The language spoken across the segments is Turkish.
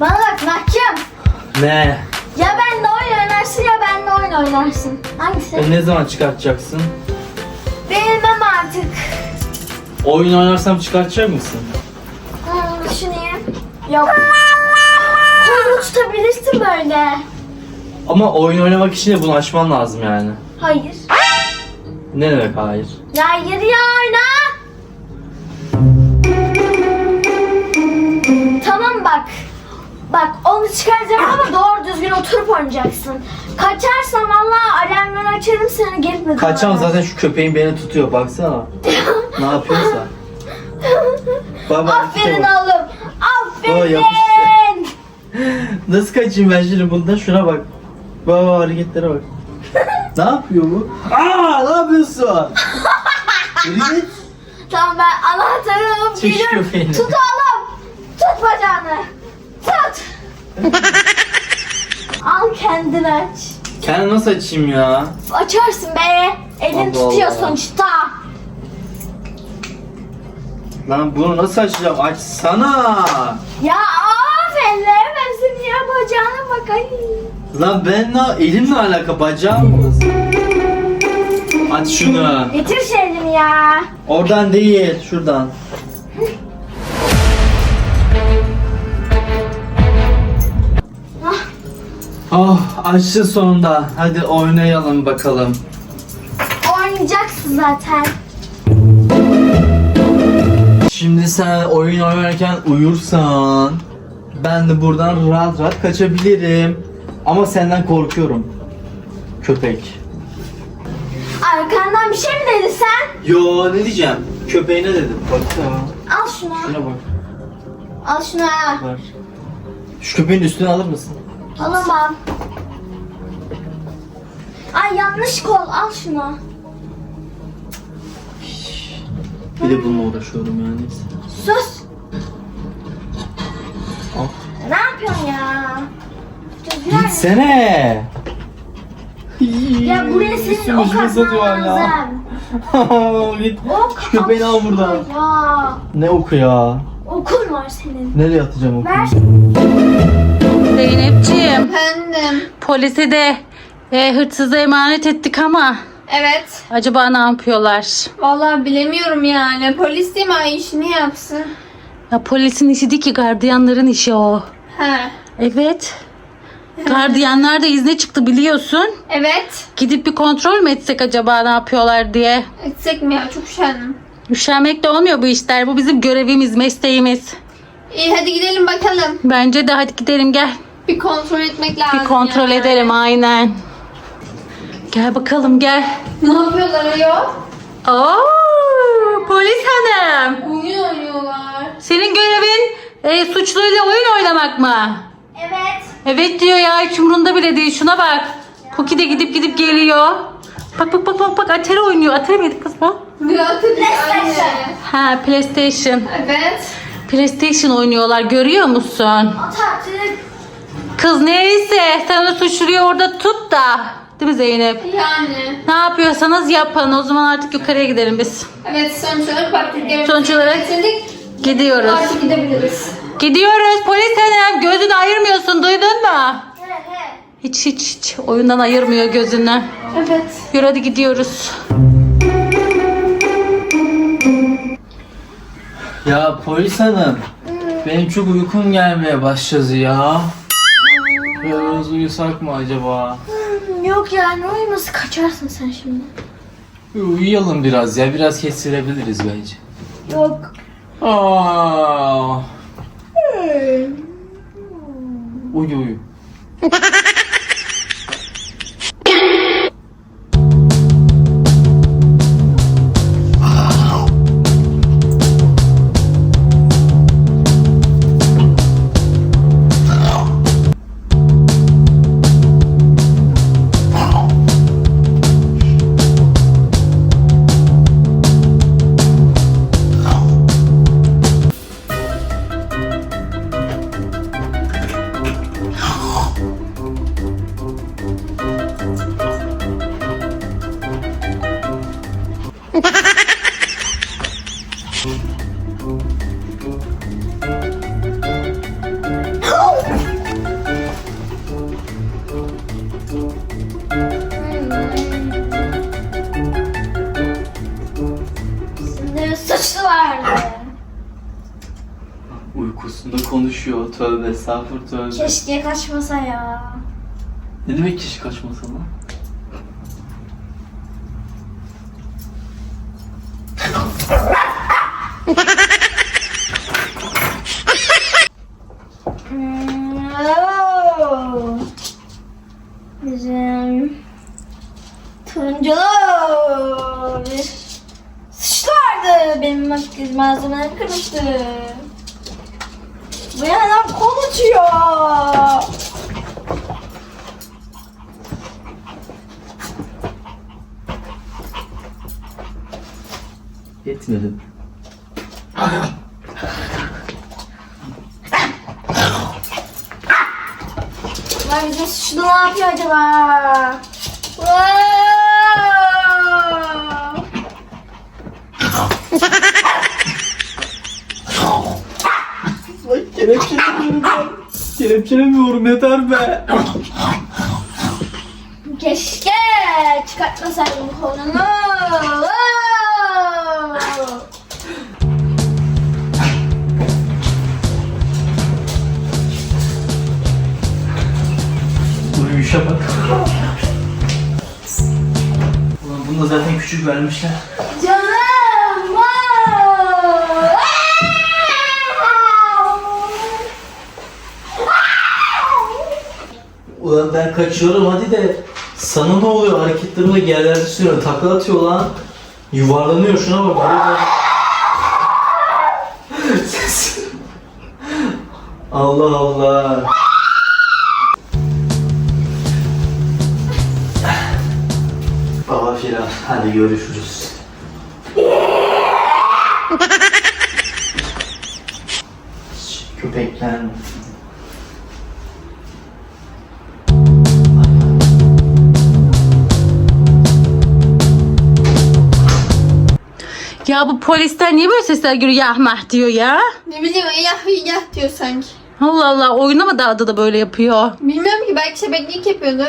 Bana bak mahkum. Ne? Ya benle oyun oynarsın ya benle oyun oynarsın. Hangisi? E, ne zaman çıkartacaksın? Bilmem artık. Oyun oynarsam çıkartacak mısın? Hmm, düşüneyim. Yok. Kolunu tutabilirsin böyle. Ama oyun oynamak için de bunu açman lazım yani. Hayır. Ne demek hayır? Ya yürü ya oyna. Tamam bak. Bak onu çıkaracağım ama doğru düzgün oturup oynayacaksın. Kaçarsan valla alarmını açarım seni gelip mi? Kaçan zaten şu köpeğin beni tutuyor baksana. ne yapıyorsa. Baba Aferin bak. oğlum. Baba, Aferin. yapıştı. Nasıl kaçayım ben şimdi bundan? Şuna bak. Baba hareketlere bak. ne yapıyor bu? Aa ne yapıyorsun? Yürü git. tamam ben anahtarı alıp Çek şu geliyorum. köpeğini. Tut oğlum. Tut bacağını. Al kendin aç. Kendimi nasıl açayım ya? Açarsın be. Elin Allah tutuyor Allah. sonuçta. Lan bunu nasıl açacağım? Açsana. Ya aferin ben senin ya bacağına bak ay. Lan ben ne? Elimle alaka bacağım mı? Aç şunu. Getir şu elini ya. Oradan değil, şuradan. Oh, açtı sonunda. Hadi oynayalım bakalım. Oynayacaksın zaten. Şimdi sen oyun oynarken uyursan ben de buradan rahat rahat kaçabilirim. Ama senden korkuyorum. Köpek. Arkandan bir şey mi dedin sen? Yo ne diyeceğim? Köpeğine dedim. Baksana. Al şunu. Şuna bak. Al şunu. Ver. Şu köpeğin üstüne alır mısın? Alamam. Ay yanlış kol al şunu. Bir de bununla uğraşıyorum yani. Sus. Al. Ne yapıyorsun ya? Oyna. Gitsene. Ya buraya senin Üstüme ok şunu atman satıyor hala. lazım. Git. Ok Şu al buradan. Ya. Ne oku ya? Okun var senin. Nereye atacağım oku? Ver. Zeynepciğim, Efendim. polise de e, hırsıza emanet ettik ama Evet. acaba ne yapıyorlar? Vallahi bilemiyorum yani. Polis değil mi? Ay işini yapsın. Ya polisin işi değil ki gardiyanların işi o. He. Evet. Gardiyanlar da izne çıktı biliyorsun. Evet. Gidip bir kontrol mü etsek acaba ne yapıyorlar diye. Etsek mi ya? Çok üşendim. Üşenmek de olmuyor bu işler. Bu bizim görevimiz, mesleğimiz. İyi hadi gidelim bakalım. Bence de hadi gidelim gel. Bir kontrol etmek lazım. Bir kontrol yani. edelim aynen. Gel bakalım gel. Ne yapıyorlar ayol? Oo, polis hanım. Oyun oynuyorlar. Senin görevin e, suçluyla oyun oynamak mı? Evet. Evet diyor ya hiç umurunda bile değil. Şuna bak. Cookie de gidip gidip geliyor. Bak bak bak bak bak Atari oynuyor. Atari miydi kız bu? Da anne. Ha PlayStation. Evet. PlayStation oynuyorlar görüyor musun? At artık. Kız neyse sen onu suçluyu orada tut da. Değil mi Zeynep? Yani. Ne yapıyorsanız yapın. O zaman artık yukarıya gidelim biz. Evet sonuç olarak baktık. Sonuç olarak gidiyoruz. Artık gidebiliriz. Gidiyoruz polis hanım. Gözünü ayırmıyorsun duydun mu? He he. Hiç hiç hiç oyundan ayırmıyor gözünü. Evet. Yürü hadi gidiyoruz. Ya polis hanım. Benim çok uykum gelmeye başladı ya. Biraz uyusak mı acaba? Yok ya ne uyuması kaçarsın sen şimdi. Uyuyalım biraz ya. Biraz kestirebiliriz bence. Yok. Aa. Uyu uyu. Sinirli suçlu vardı. Uykusunda konuşuyor. Tövbe estağfur tövbe. Keşke kaçmasa ya. Ne demek keşke kaçmasa lan? Hmm, oh. Bizim turunculu bir suçlu vardı. Benim makyaj malzemelerim kırmıştı. Bu yana konuşuyor. Yetmedi. Lan bizim suçlu ne yapıyor acaba? Wow! Lan kelepçelemiyorum ben. Kelepçelemiyorum yeter be. Keşke çıkartmasaydım kolunu. Uyuşa bak. Ulan bunu da zaten küçük vermişler. Ulan ben kaçıyorum hadi de. Sana ne oluyor? Hareketlerime yerlerde sürüyor takla atıyor lan. Yuvarlanıyor şuna bak. Allah Allah. Baba filan hadi görüşürüz. Köpekler Ya bu polisten niye böyle sesler geliyor ya mah diyor ya? Ne bileyim yah yah diyor sanki. Allah Allah oyuna mı daldı da böyle yapıyor? Bilmiyorum ki belki şebeklik yapıyordur.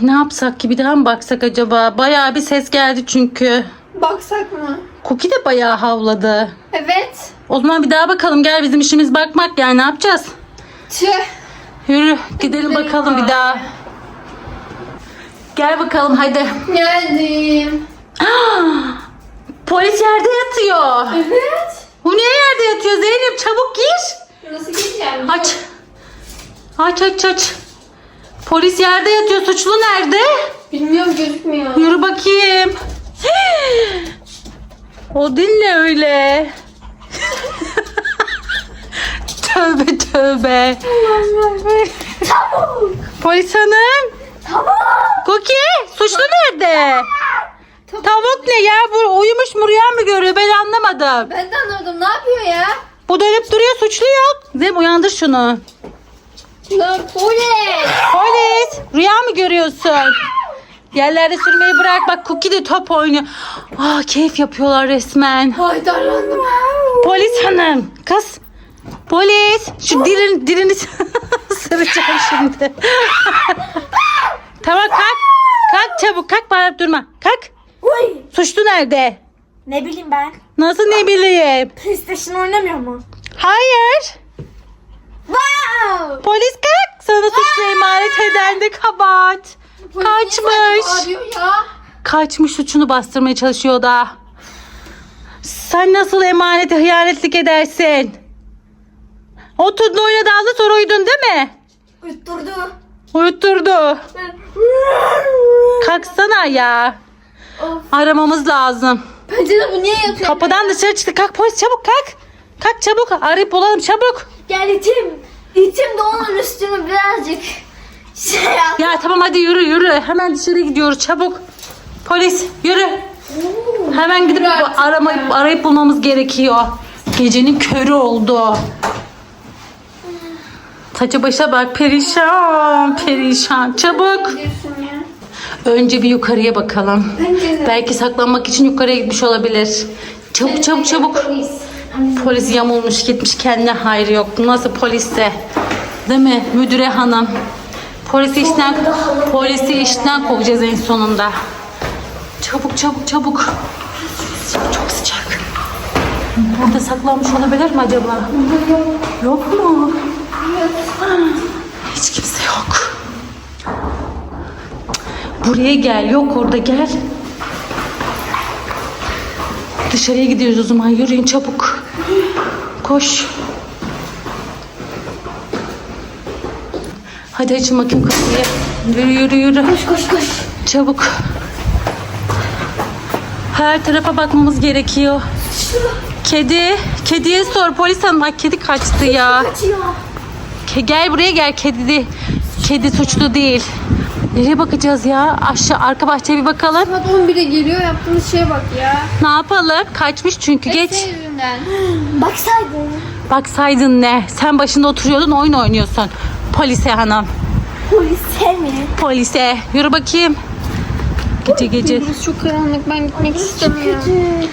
ne yapsak ki bir daha mı baksak acaba? Bayağı bir ses geldi çünkü. Baksak mı? Cookie de bayağı havladı. Evet. O zaman bir daha bakalım gel bizim işimiz bakmak yani ne yapacağız? Tüh. Yürü gidelim Gidelim bakalım bir daha. Gel bakalım hadi. Geldim. Polis yerde yatıyor. Evet. Bu niye yerde yatıyor Zeynep çabuk gir. Nasıl gideceğim? Aç. Aç aç aç. Polis yerde yatıyor. Suçlu nerede? Bilmiyorum gözükmüyor. Yürü bakayım. O dil ne öyle? tövbe tövbe. Polis hanım. Tamam. Cookie suçlu nerede? Tavuk ne ya? Bu uyumuş mu rüya mı görüyor? Ben anlamadım. Ben de anlamadım. Ne yapıyor ya? Bu dönüp duruyor suçlu yok. Zem uyandır şunu. Lan polis. Polis rüya mı görüyorsun? Yerlerde sürmeyi bırak bak Cookie de top oynuyor. Aa keyif yapıyorlar resmen. Haydarlandım. Polis hanım kız. Polis şu dilin, dilini sıracağım şimdi. tamam kalk. Kalk çabuk kalk bağırıp durma. Kalk. Uy. Suçlu nerede? Ne bileyim ben. Nasıl ne bileyim? PlayStation oynamıyor mu? Hayır. Wow. Polis kalk. Sana suçlu emanet eden de kabahat. Kaçmış. Arıyor ya. Kaçmış suçunu bastırmaya çalışıyor da. Sen nasıl emanete hıyanetlik edersin? Oturdun oyuna daldı sonra uyudun değil mi? Uyutturdu. Uyutturdu. Kalksana ya. Aramamız lazım. Bence de bu niye yatıyor? Kapıdan dışarı çıktı. Kalk polis çabuk kalk. Kalk çabuk arayıp bulalım çabuk. Gel itim. İtim de onun üstünü birazcık şey yap. Ya tamam hadi yürü yürü. Hemen dışarı gidiyoruz çabuk. Polis yürü. Hemen gidip artık aramayıp arayıp bulmamız gerekiyor. Gecenin körü oldu. Saça başa bak perişan perişan. Çabuk. Diyorsun ya. Önce bir yukarıya bakalım. Belki saklanmak için yukarıya gitmiş olabilir. Çabuk çabuk çabuk. Polis. Polis yamulmuş gitmiş kendine hayrı yok. Nasıl polisse? Değil mi müdüre hanım? Polisi işten, polisi işten kovacağız en sonunda. Çabuk çabuk çabuk. Çok sıcak. Burada saklanmış olabilir mi acaba? Yok mu? Hiç kimse yok. Buraya gel. Yok orada gel. Dışarıya gidiyoruz o zaman. Yürüyün çabuk. Koş. Hadi açın bakayım kapıyı. Yürü yürü yürü. Koş koş koş. Çabuk. Her tarafa bakmamız gerekiyor. Kedi. Kediye sor polis hanım. Ay kedi kaçtı ya. Kaçıyor. Ke- gel buraya gel kedi. de- Kedi suçlu değil. Nereye bakacağız ya? Aşağı arka bahçeye bir bakalım. Saat 11'e geliyor yaptığımız şeye bak ya. Ne yapalım? Kaçmış çünkü geç. Senin yüzünden. Baksaydın. Baksaydın ne? Sen başında oturuyordun oyun oynuyorsun. Polise hanım. Polise mi? Polise. Yürü bakayım. Gece gece. Burası çok karanlık ben gitmek istemiyorum. Kötü.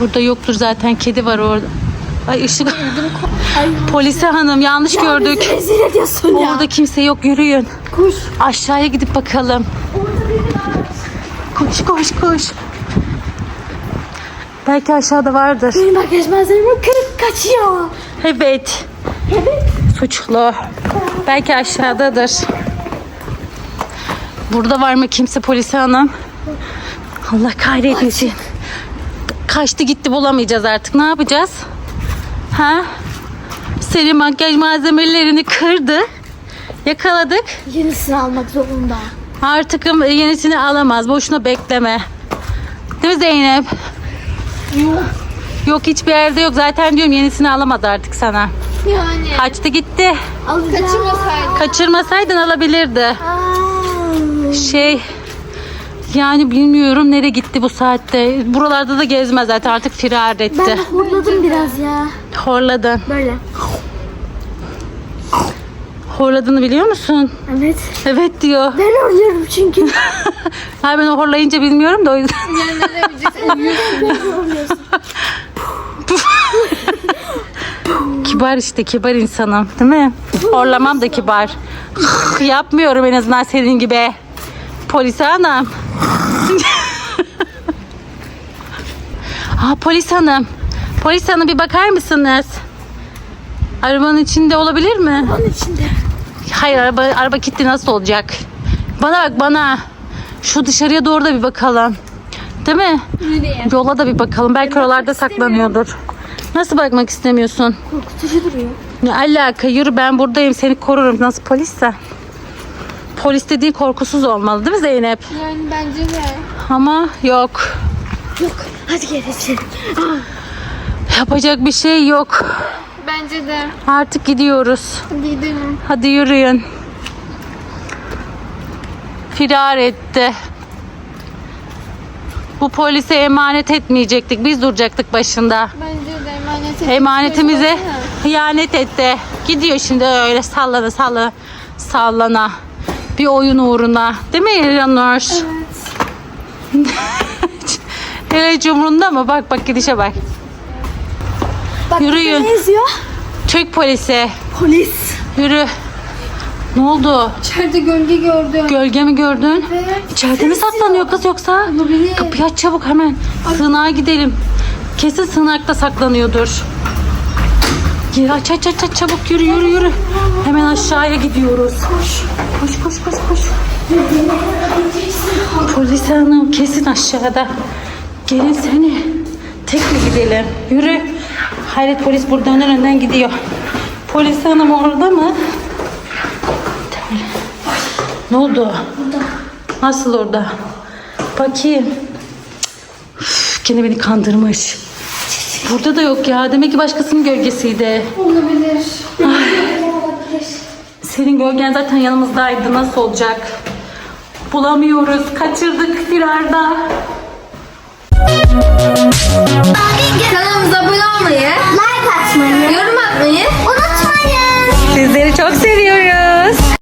Burada yoktur zaten kedi var orada. Ay ışık. Polise hanım yanlış Ya gördük. rezil ediyorsun ya. Orada kimse yok yürüyün. Koş. Aşağıya gidip bakalım. Orada biri var. Koş koş koş. Belki aşağıda vardır. Benim makyaj malzememi kırıp kaçıyor. Evet. Evet. Suçlu. Belki aşağıdadır. Burada var mı kimse polise hanım? Allah kahretmesin. Kaçtı gitti bulamayacağız artık. Ne yapacağız? Ha? Senin makyaj malzemelerini kırdı. Yakaladık. Yenisini almak zorunda. Artık yenisini alamaz. Boşuna bekleme. Değil mi Zeynep? Yok. Yok hiçbir yerde yok. Zaten diyorum yenisini alamaz artık sana. Yani. Kaçtı gitti. Alacağım. Kaçırmasaydı. Kaçırmasaydın alabilirdi. Aa. Şey yani bilmiyorum nereye gitti bu saatte. Buralarda da gezmez zaten artık firar Ben etti. de horladım biraz ya. Horladın. Böyle. Horladığını biliyor musun? Evet. Evet diyor. Ben horluyorum çünkü. Ha ben o horlayınca bilmiyorum da o yüzden. Yani? Ben kibar işte kibar insanım değil mi? Horlamam da kibar. Yapmıyorum en azından senin gibi. Polis hanım. Aa, polis hanım. Polis hanım bir bakar mısınız? Arabanın içinde olabilir mi? Onun içinde. Hayır araba araba kilitli nasıl olacak? Bana bak bana. Şu dışarıya doğru da bir bakalım. Değil mi? Nereye? Yola da bir bakalım. Belki oralarda saklanıyordur. Nasıl bakmak istemiyorsun? Korkutucu duruyor. Ne alaka? Yürü ben buradayım. Seni korurum. Nasıl polisse? Polis dediği korkusuz olmalı değil mi Zeynep? Yani bence de. Ama yok. Yok. Hadi gel içelim. Yapacak bir şey yok. Bence de. Artık gidiyoruz. Hadi gidelim. Hadi yürüyün. Firar etti. Bu polise emanet etmeyecektik. Biz duracaktık başında. Bence de emanet Emanetimize hıyanet etti. Gidiyor şimdi öyle sallana sallana sallana. Bir oyun uğruna. Değil mi İlhanur? Evet. Hele hiç umrunda mı? Bak bak gidişe bak. Bak Yürüyün. Ne yazıyor? Türk polisi. Polis. Yürü. Ne oldu? İçeride gölge gördüm. Gölge mi gördün? Evet. İçeride mi saklanıyor kız yoksa? Olabilir. Kapıyı aç çabuk hemen. Sığınağa gidelim. Kesin sığınakta saklanıyordur. Gir aç aç aç aç çabuk yürü yürü yürü. Hemen aşağıya gidiyoruz. Koş. Koş koş koş koş. Polis hanım kesin aşağıda. Gelin seni. Tek mi gidelim? Yürü. Hayret polis buradan önden gidiyor. Polis hanım orada mı? Ne oldu? Nasıl orada? Bakayım. Üf, Yine beni kandırmış. Burada da yok ya. Demek ki başkasının gölgesiydi. Olabilir. Senin gölgen zaten yanımızdaydı. Nasıl olacak? Bulamıyoruz. Kaçırdık firarda. Kanalımıza abone olmayı, Like atmayı. yorum atmayı Unutmayın. Sizleri çok seviyorum.